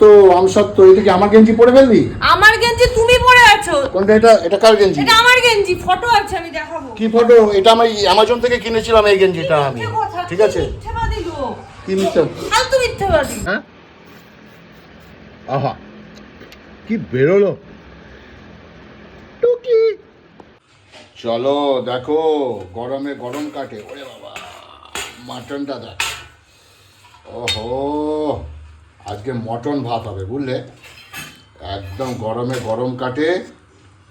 সত্য আমসত্য এটা কি আমার গেঞ্জি পরে ফেলবি? আমার গেঞ্জি তুমি পরে আছো। কোনটা এটা এটা কার গেঞ্জি? এটা আমার গেঞ্জি ফটো আছে আমি দেখাবো। কি ফটো? এটা আমি অ্যামাজন থেকে কিনেছিলাম এই গেঞ্জিটা আমি। ঠিক আছে? কি মিথ্যেবাদী লোক। কি মিথ্যা? হ্যাঁ? আহা কি বেরোলো। টুকি। চলো দেখো গরমে গরম কাটে। ওরে বাবা মাটনটা দেখ। ওহো। আজকে মটন ভাত হবে বুঝলে? একদম গরমে গরম কাটে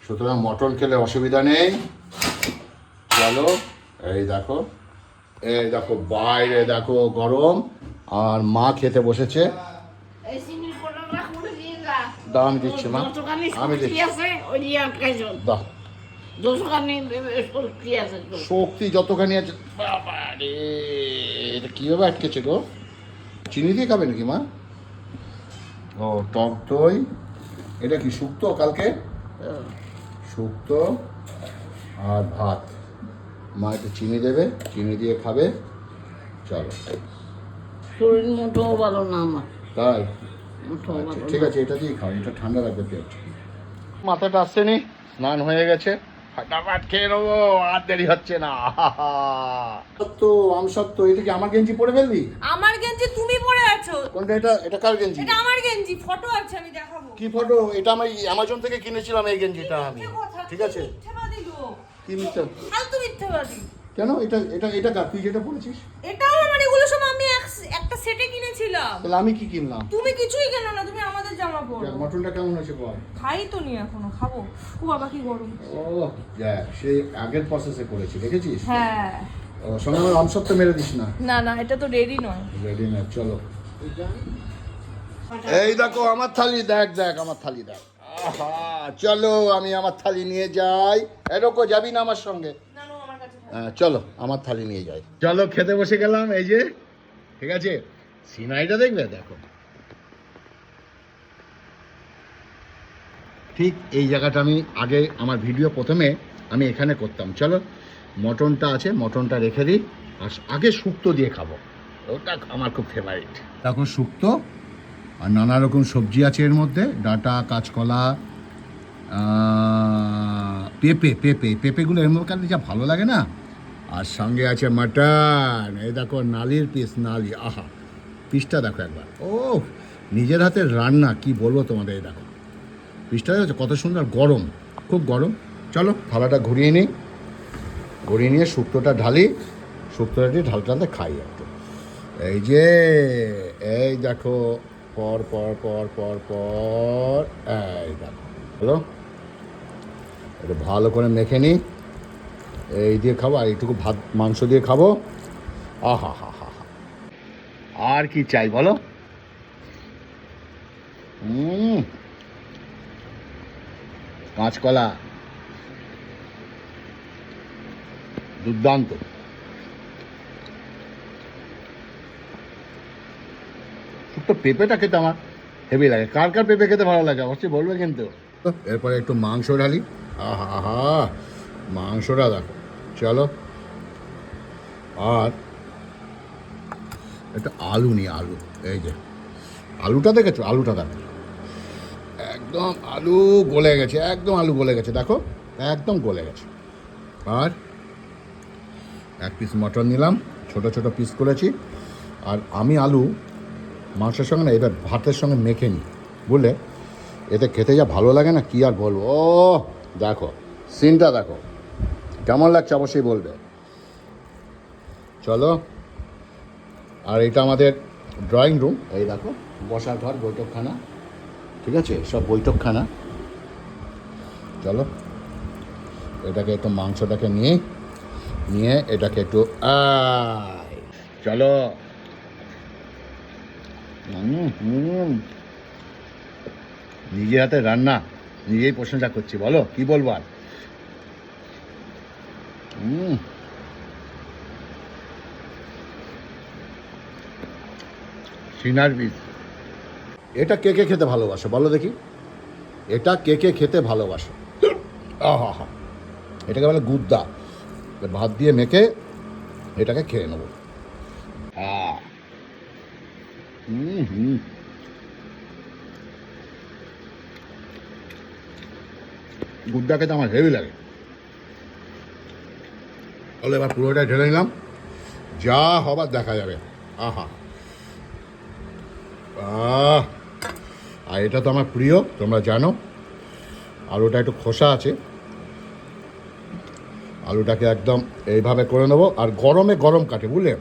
সুতরাং মটন খেলে অসুবিধা নেই। চলো এই দেখো এই দেখো বাইরে দেখো গরম আর মা খেতে বসেছে। দাম দিচ্ছে মা। আমি শক্তি যতখানি শক্তি আছে এটা কীভাবে আটকেছে গো? চিনি দিয়ে খাবে নাকি মা? ও টক দই। এটা কি শুক্তো কালকে? শুক্তো আর ভাত। মা একটু চিনি দেবে চিনি দিয়ে খাবে। চলো। শরীর মোটেও ভালো না আমার। তাই? আচ্ছা, ঠিক আছে এটা দিয়ে খাও এটা ঠান্ডা রাখবে পেট। মাথাটা আসছে নি স্নান হয়ে গেছে। ফাটাফাট খেয়ে নেব আর দেরি হচ্ছে না। সত্য আমি সত্য এটা কি আমার গেঞ্জি পরে ফেলবি আমার গেঞ্জি তুমি পরে আছো। কোনটা এটা এটা কার গেঞ্জি? এটা আমার গেঞ্জি ফটো আছে আমি দেখাবো। কি ফটো? এটা আমি অ্যামাজন থেকে কিনেছিলাম এই গেঞ্জিটা আমি। ঠিক আছে? কি মিথ্যেবাদী লোক কি মিথ্যা? ফালতু মিথ্যেবাদী। কেন? এটা এটা এটা কার? তুই যেটা পড়েছিস এটাও আমার এগুলো সব আমি একটা সেটে কিনেছিলাম। তাহলে আমি কি কিনলাম? তুমি কিছুই কেন না তুমি আমাদের জামা পরো। দেখ, মটনটা কেমন আছে বল। খাই তো নি এখনও খাব। ও বাবা কি গরম। ও দেখ সে আগের প্রসেসে করেছি দেখেছিস? হ্যাঁ। ও সঙ্গে আমার আমসত্ব মেরে দিস না। না না এটা তো রেডি নয়। রেডি না চলো। এই দেখো আমার থালি দেখ দেখ আমার থালি দেখ। আহা চলো আমি আমার থালি নিয়ে যাই। এরকম যাবি না আমার সঙ্গে না না আমার কাছে হ্যাঁ, চলো আমার থালি নিয়ে যাই। চলো খেতে বসে গেলাম এই যে ঠিক আছে? সিনাইটা দেখবে দেখো। ঠিক এই জায়গাটা আমি আগে আমার ভিডিও প্রথমে আমি এখানে করতাম। চলো মটনটা আছে মটনটা রেখে দিই আর আগে শুক্তো দিয়ে খাব। ওটা আমার খুব ফেভারিট দেখো শুক্তো আর নানা রকম সবজি আছে এর মধ্যে ডাঁটা কাঁচকলা পেঁপে পেঁপে পেঁপেগুলো এর মধ্যে যা ভালো লাগে না আর সঙ্গে আছে মাটন। এই দেখো নালির পিস নালি। আহা পিসটা দেখো একবার। ও নিজের হাতের রান্না, কি বলব তোমাদের এই দেখো। পিসটা দেখো কত সুন্দর, গরম, খুব গরম। চলো, থালাটা ঘুরিয়ে নিই। ঘুরিয়ে নিয়ে শুক্তোটা ঢালি। শুক্তোটা দিয়ে ঢালতে খাই একটু। এই যে, এই দেখো, পর পর পর পর পর, এই দেখো। হলো একটু ভালো করে মেখে নিই। এই দিয়ে খাব, আর এইটুকু ভাত, মাংস দিয়ে খাব। আহা, হা হা হা। আর কি চাই বলো? কাঁচকলা। দুর্দান্ত। শুক্তো পেঁপেটা খেতে আমার হেভি লাগে। কার কার পেঁপে খেতে ভালো লাগে? অবশ্যই বলবে কিন্তু। এরপরে একটু মাংস ঢালি। আহা মাংসটা দেখো। চলো। আর একটা আলু নিই আলু, এই যে। আলুটা দেখেছ? আলুটা দেখো। একদম আলু গলে গেছে, একদম আলু গলে গেছে, দেখো। একদম গলে গেছে। আর এক পিস মটন নিলাম, ছোট ছোট পিস করেছি। আর আমি আলু মাংসের সঙ্গে না, এবার ভাতের সঙ্গে মেখে নিই। বুঝলে? এতে খেতে যা ভালো লাগে না, কি আর বলব? ও দেখো সিনটা দেখো। কেমন লাগছে অবশ্যই বলবে। চলো। আর এটা আমাদের ড্রয়িং রুম এই দেখো, বসার ঘর, বৈঠকখানা। ঠিক আছে? সব বৈঠকখানা। চলো। এটাকে একটু মাংসটাকে নিয়ে নিয়ে এটাকে একটু চলো। নিজের হাতে রান্না, নিজেই প্রশংসা করছি, বলো, কি বলব আর? হুম সিনার বীজ এটা কে কে খেতে ভালোবাসো? বলো দেখি। এটা কে কে খেতে ভালোবাসো? হা এটাকে বলে গুদ্দা। ভাত দিয়ে মেখে এটাকে খেয়ে নেব। হুম হুম খেতে আমার হেভি লাগে। তাহলে এবার পুরোটা ঢেলে নিলাম। যা হবার দেখা যাবে। আহা। আহ। আর এটা তো আমার প্রিয়, তোমরা জানো। আর ওটা একটু খোসা আছে। আলুটাকে একদম এইভাবে করে নেব। আর গরমে গরম কাটে, বুঝলে?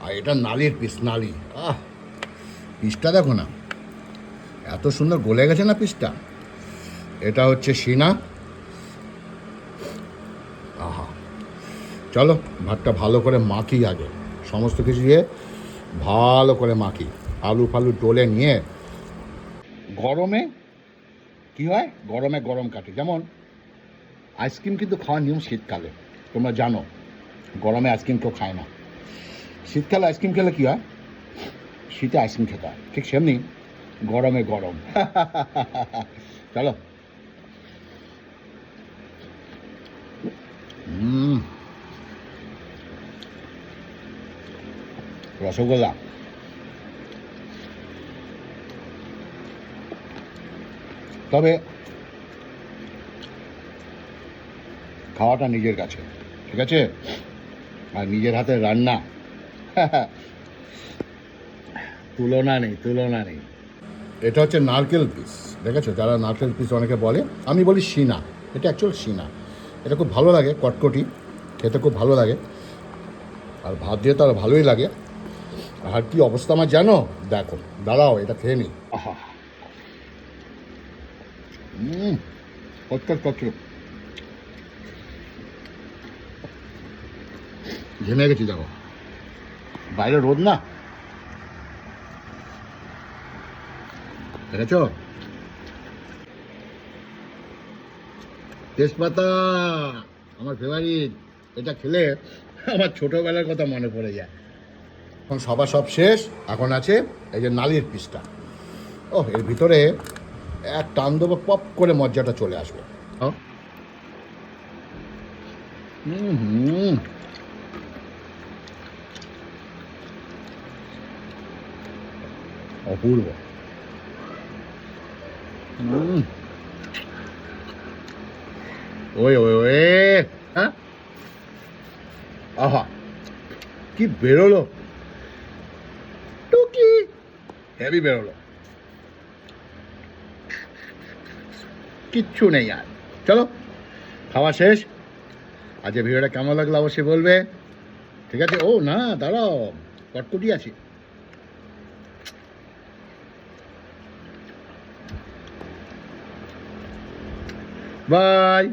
আর এটা নালির পিস নালি। আহ। পিসটা দেখো না। এত সুন্দর গলে গেছে না পিসটা এটা হচ্ছে সিনা চলো, ভাতটা ভালো করে মাখি আগে। সমস্ত কিছু দিয়ে ভালো করে মাখি। আলু ফালু ডলে নিয়ে গরমে কি হয়? গরমে গরম কাটে। যেমন আইসক্রিম কিন্তু খাওয়ার নিয়ম শীতকালে। তোমরা জানো, গরমে আইসক্রিম কেউ খায় না। শীতকালে আইসক্রিম খেলে কী হয়? শীতে আইসক্রিম খেতে হয়। ঠিক সেমনি গরমে গরম। চলো। রসগোল্লা তবে খাওয়াটা নিজের কাছে, ঠিক আছে? আর নিজের হাতের রান্না। তুলনা নেই তুলনা নেই। এটা হচ্ছে নারকেল পিস, দেখেছ? যারা নারকেল পিস অনেকে বলে, আমি বলি সিনা এটা অ্যাকচুয়াল সিনা এটা খুব ভালো লাগে, কটকটি। খেতে খুব ভালো লাগে। আর ভাত দিয়ে তো আর ভালোই লাগে। আর কি অবস্থা আমার জানো? দেখো, দাঁড়াও, এটা খেয়ে নি। আহা। গেছি, দেখো। বাইরে রোদ না? দেখেছ? তেজপাতা, আমার ফেভারিট এটা খেলে আমার ছোটবেলার কথা মনে পড়ে যায়। এখন সবার সব শেষ, এখন আছে এই যে নালির পিসটা। ও এর ভিতরে এক টান দেবো, পপ করে মজ্জাটা চলে আসবে? হুম অপূর্ব। ওই ওই ওই হ্যাঁ? আহা, কি বেরোলো টুকি হেভি বেরোলো কিচ্ছু নেই আর। চলো, খাওয়া শেষ। আজকে ভিডিওটা কেমন লাগল অবশ্যই বলবে। ঠিক আছে? ও, না, দাঁড়াও, কটকুটি আছে। বাই